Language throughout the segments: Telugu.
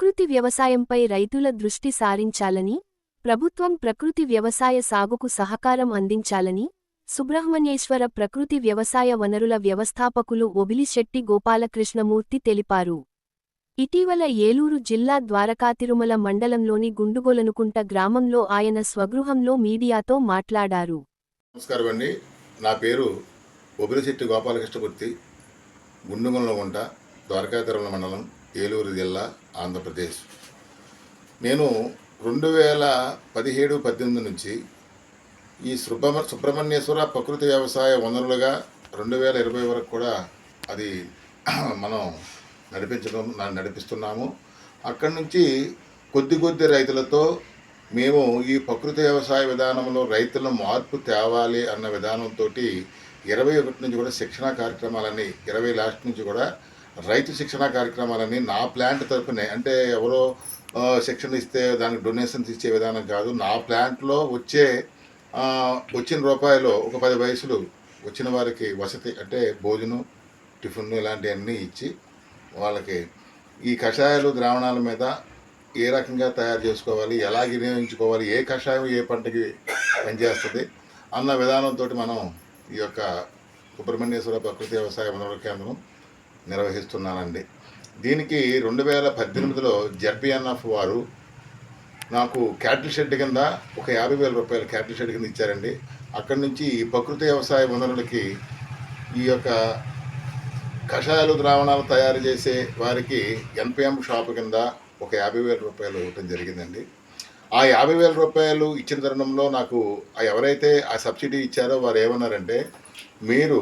ప్రకృతి వ్యవసాయంపై రైతుల దృష్టి సారించాలని ప్రభుత్వం ప్రకృతి వ్యవసాయ సాగుకు సహకారం అందించాలని సుబ్రహ్మణ్యేశ్వర ప్రకృతి వ్యవసాయ వనరుల వ్యవస్థాపకులు ఒబిలిశెట్టి గోపాలకృష్ణమూర్తి తెలిపారు. ఇటీవల ఏలూరు జిల్లా ద్వారకాతిరుమల మండలంలోని గుండుగోలనుకుంట గ్రామంలో ఆయన స్వగృహంలో మీడియాతో మాట్లాడారు. నమస్కారం అండి. నా పేరు ఒబిలిశెట్టి గోపాలకృష్ణమూర్తి. గుండుగోలనుకుంట ద్వారకా తిరుమల మండలం. ఏలూరు జిల్లా ఆంధ్రప్రదేశ్. నేను రెండు వేల పదిహేడు పద్దెనిమిది నుంచి ఈ సుబ్రహ్మ సుబ్రహ్మణ్యేశ్వర ప్రకృతి వ్యవసాయ వనరులుగా రెండు వేల ఇరవై వరకు కూడా అది మనం నడిపించడం నడిపిస్తున్నాము. అక్కడి నుంచి కొద్ది కొద్ది రైతులతో మేము ఈ ప్రకృతి వ్యవసాయ విధానంలో రైతుల మార్పు తేవాలి అన్న విధానంతో ఇరవై ఒకటి నుంచి కూడా శిక్షణా కార్యక్రమాలని ఇరవై లాస్ట్ నుంచి కూడా రైతు శిక్షణా కార్యక్రమాలని నా ప్లాంట్ తరపునే అంటే ఎవరో శిక్షణ ఇస్తే దానికి డొనేషన్స్ ఇచ్చే విధానం కాదు. నా ప్లాంట్లో వచ్చే వచ్చిన రూపాయలు ఒక పది వయసులు వచ్చిన వారికి వసతి అంటే భోజనం టిఫిన్ ఇలాంటివన్నీ ఇచ్చి వాళ్ళకి ఈ కషాయాలు ద్రావణాల మీద ఏ రకంగా తయారు చేసుకోవాలి ఎలా వినియోగించుకోవాలి ఏ కషాయం ఏ పంటకి పనిచేస్తుంది అన్న విధానంతో మనం ఈ యొక్క సుబ్రహ్మణ్యేశ్వర ప్రకృతి వ్యవసాయ వనరుల కేంద్రం నిర్వహిస్తున్నానండి. దీనికి రెండు వేల పద్దెనిమిదిలో జడ్బిఎన్ఎఫ్ వారు నాకు క్యాటిల్ షెడ్ కింద ఒక యాభై వేల రూపాయలు క్యాటిల్ షెడ్ కింద ఇచ్చారండి. అక్కడి నుంచి ఈ ప్రకృతి వ్యవసాయ వనరులకి ఈ యొక్క కషాయాలు ద్రావణాలు తయారు చేసే వారికి ఎన్పిఎం షాప్ కింద ఒక యాభై వేల రూపాయలు ఇవ్వటం జరిగిందండి. ఆ యాభై వేల రూపాయలు ఇచ్చిన తరుణంలో నాకు ఎవరైతే ఆ సబ్సిడీ ఇచ్చారో వారు ఏమన్నారంటే మీరు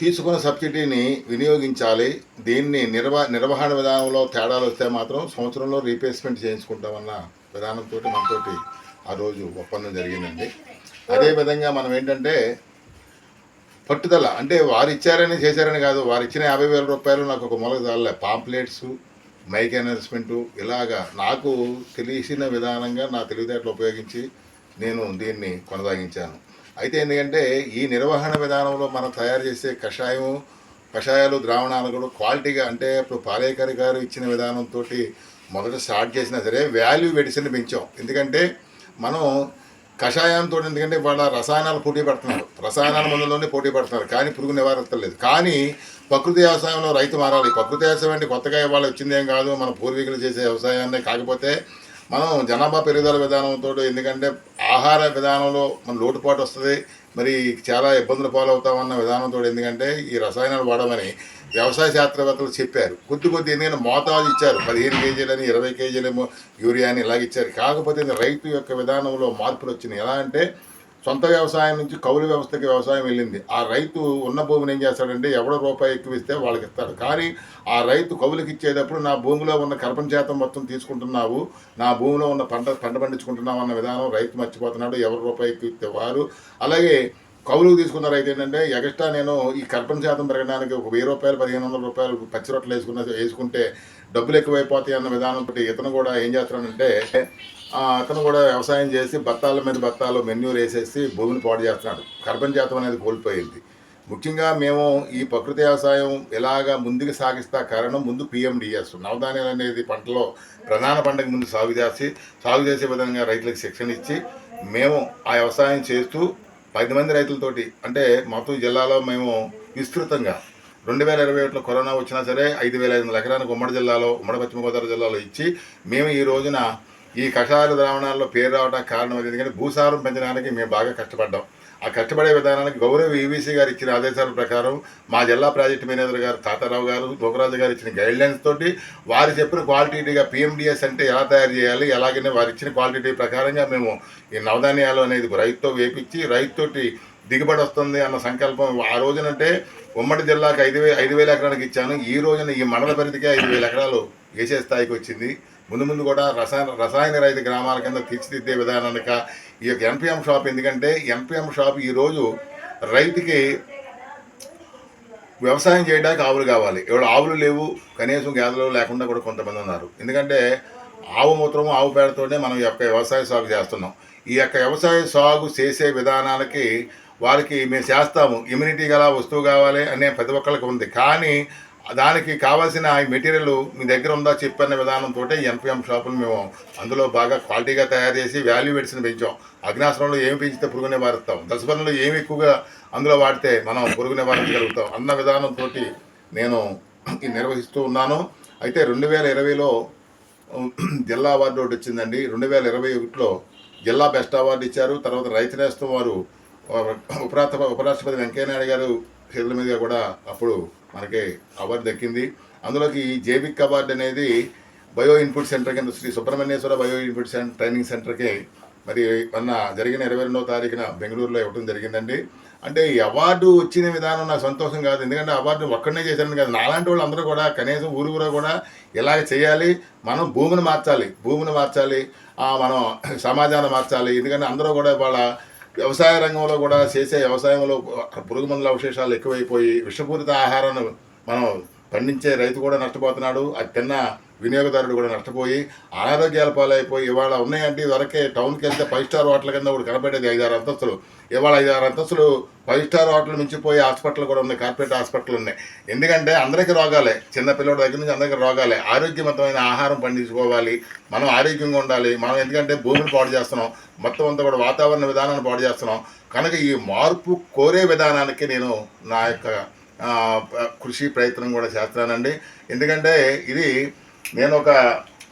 తీసుకున్న సబ్సిడీని వినియోగించాలి. దీన్ని నిర్వ నిర్వహణ విధానంలో తేడాలు వస్తే మాత్రం సంవత్సరంలో రీప్లేస్మెంట్ చేయించుకుంటామన్న విధానంతో మనతోటి ఆ రోజు ఒప్పందం జరిగిందండి. అదేవిధంగా మనం ఏంటంటే పట్టుదల అంటే వారు ఇచ్చారని చేశారని కాదు వారు ఇచ్చిన యాభై వేల రూపాయలు నాకు ఒక మొలక చాలే పాంప్లెట్స్ మైక్ అనౌన్స్మెంటు ఇలాగా నాకు తెలిసిన విధానంగా నా తెలివితేటలు ఉపయోగించి నేను దీన్ని కొనసాగించాను. అయితే ఎందుకంటే ఈ నిర్వహణ విధానంలో మనం తయారు చేసే కషాయం కషాయాలు ద్రావణాలు కూడా క్వాలిటీగా అంటే ఇప్పుడు పాలేకర్ గారు ఇచ్చిన విధానంతో మొదట స్టార్ట్ చేసినా సరే వాల్యూ మెడిసిన్ పెంచాం. ఎందుకంటే మనం కషాయంతో ఎందుకంటే వాళ్ళ రసాయనాలు పోటీ పడుతున్నారు. రసాయనాల మందులోనే పోటీ పడుతున్నారు. కానీ పురుగు నివారించలేదు కానీ ప్రకృతి వ్యవసాయంలో రైతు మారాలి. ప్రకృతి వ్యవసాయం అంటే కొత్తగా ఇవాళ వచ్చిందేం కాదు. మన పూర్వీకులు చేసే వ్యవసాయాన్ని కాకపోతే మనం జనాభా పెరుగుదల విధానంతో ఎందుకంటే ఆహార విధానంలో మన లోటుపాటు వస్తుంది. మరి చాలా ఇబ్బందులు పాలవుతామన్న విధానంతో ఎందుకంటే ఈ రసాయనాలు వాడమని వ్యవసాయ శాస్త్రవేత్తలు చెప్పారు. కొద్ది కొద్ది ఎందుకంటే మోతాదు ఇచ్చారు. పదిహేను కేజీలని ఇరవై కేజీలేమో యూరియాని ఇలాగ ఇచ్చారు. కాకపోతే ఇది రైతు యొక్క విధానంలో మార్పులు వచ్చినాయి. ఎలా అంటే సొంత వ్యవసాయం నుంచి కౌలు వ్యవస్థకి వ్యవసాయం వెళ్ళింది. ఆ రైతు ఉన్న భూమిని ఏం చేస్తాడంటే ఎవడో రూపాయి ఎక్కువ ఇస్తే వాళ్ళకి ఇస్తాడు. కానీ ఆ రైతు కౌలుకి ఇచ్చేటప్పుడు నా భూమిలో ఉన్న కర్పణ శాతం మొత్తం తీసుకుంటున్నావు నా భూమిలో ఉన్న పంట పంట పండించుకుంటున్నావు అన్న విధానం రైతు మర్చిపోతున్నాడు ఎవరు రూపాయి ఎక్కువ ఇస్తే వారు. అలాగే కౌలుకు తీసుకున్న రైతు ఏంటంటే ఎగస్ట్రా నేను ఈ కర్పణ శాతం పెరగడానికి ఒక వెయ్యి రూపాయలు పదిహేను వందల రూపాయలు పచ్చి రొట్టెలు వేసుకున్న వేసుకుంటే డబ్బులు ఎక్కువైపోతాయి అన్న విధానంతో ఇతను కూడా ఏం చేస్తున్నాడంటే అతను కూడా వ్యవసాయం చేసి బత్తాల మీద బత్తాలు మెన్యూర్ వేసేసి భూమిని పాడు చేస్తున్నాడు. కర్బన్ జాతం అనేది కోల్పోయింది. ముఖ్యంగా మేము ఈ ప్రకృతి వ్యవసాయం ఎలాగా ముందుకు సాగిస్తా కారణం ముందు పిఎండిఎస్. నవధాన్యాలు అనేది పంటలో ప్రధాన పంటకు ముందు సాగు చేసి సాగు చేసే విధంగా రైతులకు శిక్షణ ఇచ్చి మేము ఆ వ్యవసాయం చేస్తూ పది మంది రైతులతోటి అంటే మొత్తం జిల్లాలో మేము విస్తృతంగా రెండు వేల ఇరవై ఒకటిలో కరోనా వచ్చినా సరే ఐదు వేల ఐదు వందల ఎకరానికి ఉమ్మడి జిల్లాలో ఉమ్మడి పశ్చిమ గోదావరి జిల్లాలో ఇచ్చి మేము ఈ రోజున ఈ కషాయాల ద్రావణాల్లో పేరు రావడానికి కారణం అది. ఎందుకంటే భూసారం పెంచడానికి మేము బాగా కష్టపడ్డాం. ఆ కష్టపడే విధానానికి గౌరవ ఈవీసీ గారు ఇచ్చిన ఆదేశాల ప్రకారం మా జిల్లా ప్రాజెక్ట్ మేనేజర్ గారు తాతారావు గారు దోకరాజు గారు ఇచ్చిన గైడ్లైన్స్ తోటి వారు చెప్పిన క్వాలిటీగా పిఎండిఎస్ అంటే ఎలా తయారు చేయాలి అలాగనే వారు ఇచ్చిన క్వాలిటీ ప్రకారంగా మేము ఈ నవధాన్యాలు అనేది రైతుతో వేపించి రైతుతోటి దిగుబడి వస్తుంది అన్న సంకల్పం ఆ రోజునంటే ఉమ్మడి జిల్లాకు ఐదు వే ఐదు వేల ఎకరాలకు ఇచ్చాను. ఈ రోజున ఈ మండల పరిధికి ఐదు వేల ఎకరాలు వేసే స్థాయికి వచ్చింది. ముందు ముందు కూడా రసాయన రసాయన రైతు గ్రామాల కింద తీర్చిదిద్దే విధానానిక ఈ యొక్క ఎంపీఎం షాప్ ఎందుకంటే ఎంపీఎం షాప్ ఈరోజు రైతుకి వ్యవసాయం చేయడానికి ఆవులు కావాలి. ఎవరు ఆవులు లేవు కనీసం గేదెలు లేకుండా కూడా కొంతమంది ఉన్నారు. ఎందుకంటే ఆవు మూత్రము ఆవు పేడతోనే మనం ఈ యొక్క వ్యవసాయ సాగు చేస్తున్నాం. ఈ యొక్క వ్యవసాయ సాగు చేసే విధానాలకి వారికి మేము చేస్తాము. ఇమ్యూనిటీ గల వస్తువు కావాలి అనే ప్రతి ఒక్కరికి ఉంది. కానీ దానికి కావాల్సిన ఈ మెటీరియల్ మీ దగ్గర ఉందా చెప్పన్న విధానంతో ఎంపీఎం షాపులు మేము అందులో బాగా క్వాలిటీగా తయారు చేసి వాల్యూ మెడిసిన్ పెంచాం. అగ్నాశ్రంలో ఏమి పెంచితే పురుగు నివారిస్తాం. దశపరంలో ఏమి ఎక్కువగా అందులో వాడితే మనం పురుగు నివారించగలుగుతాం అన్న విధానంతో నేను నిర్వహిస్తూ ఉన్నాను. అయితే రెండు వేల ఇరవైలో జిల్లా అవార్డు ఒకటి వచ్చిందండి. రెండు వేల ఇరవై ఒకటిలో జిల్లా బెస్ట్ అవార్డు ఇచ్చారు. తర్వాత రైతు నేస్తం వారు ఉపరాష్ట్ర ఉపరాష్ట్రపతి వెంకయ్యనాయుడు గారు చేతుల మీదుగా కూడా అప్పుడు మనకి అవార్డు దక్కింది. అందులోకి ఈ జేబిక్ అవార్డు అనేది బయో ఇన్పుట్ సెంటర్ కింద Shri Subrahmanyeshwara bio input centre training సెంటర్కి మరి మొన్న జరిగిన ఇరవై రెండవ తారీఖున బెంగళూరులో ఇవ్వడం జరిగిందండి. అంటే ఈ అవార్డు వచ్చిన విధానం నాకు సంతోషం కాదు. ఎందుకంటే అవార్డు ఒక్కడనే చేశాను కదా. నాలాంటి వాళ్ళు అందరూ కూడా కనీసం ఊరు ఊరు కూడా ఇలాగ చేయాలి. మనం భూమిని మార్చాలి. భూమిని మార్చాలి. మనం సమాజాన్ని మార్చాలి. ఎందుకంటే అందరూ కూడా వాళ్ళ వ్యవసాయ రంగంలో కూడా చేసే వ్యవసాయంలో పురుగు మందుల అవశేషాలు ఎక్కువైపోయి విషపూరిత ఆహారాన్ని మనం పండించే రైతు కూడా నష్టపోతున్నాడు అది తిన్న వినియోగదారుడు కూడా నష్టపోయి అనారోగ్యాల పాలైపోయి ఇవాళ ఉన్నాయంటే ఇదివరకే టౌన్కి వెళ్తే ఫైవ్ స్టార్ హోటల్ కింద ఒకటి కనబడేది ఐదారు అంతస్తులు. ఇవాళ ఐదారు అంతస్తులు ఫైవ్ స్టార్ హోటల్ మించిపోయి హాస్పిటల్ కూడా ఉన్నాయి కార్పొరేట్ హాస్పిటల్ ఉన్నాయి. ఎందుకంటే అందరికీ రోగాలే చిన్న పిల్లల దగ్గర నుంచి అందరికీ రోగాలే. ఆరోగ్యవంతమైన ఆహారం పండించుకోవాలి మనం ఆరోగ్యంగా ఉండాలి మనం ఎందుకంటే భూమిని పాడు చేస్తున్నాం మొత్తం అంతా కూడా వాతావరణ విధానాన్ని పాడు చేస్తున్నాం. కనుక ఈ మార్పు కోరే విధానానికి నేను నా యొక్క కృషి ప్రయత్నం కూడా చేస్తానండి. ఎందుకంటే ఇది నేను ఒక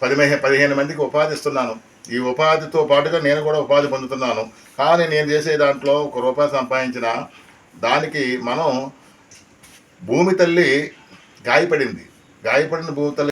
పదిహేను పదిహేను మందికి ఉపాధి ఇస్తున్నాను ఈ ఉపాధితో పాటుగా నేను కూడా ఉపాధి పొందుతున్నాను. కానీ నేను చేసే దాంట్లో ఒక రూపాయి సంపాదించిన దానికి మనం భూమి తల్లి గాయపడింది. గాయపడిన భూమి తల్లి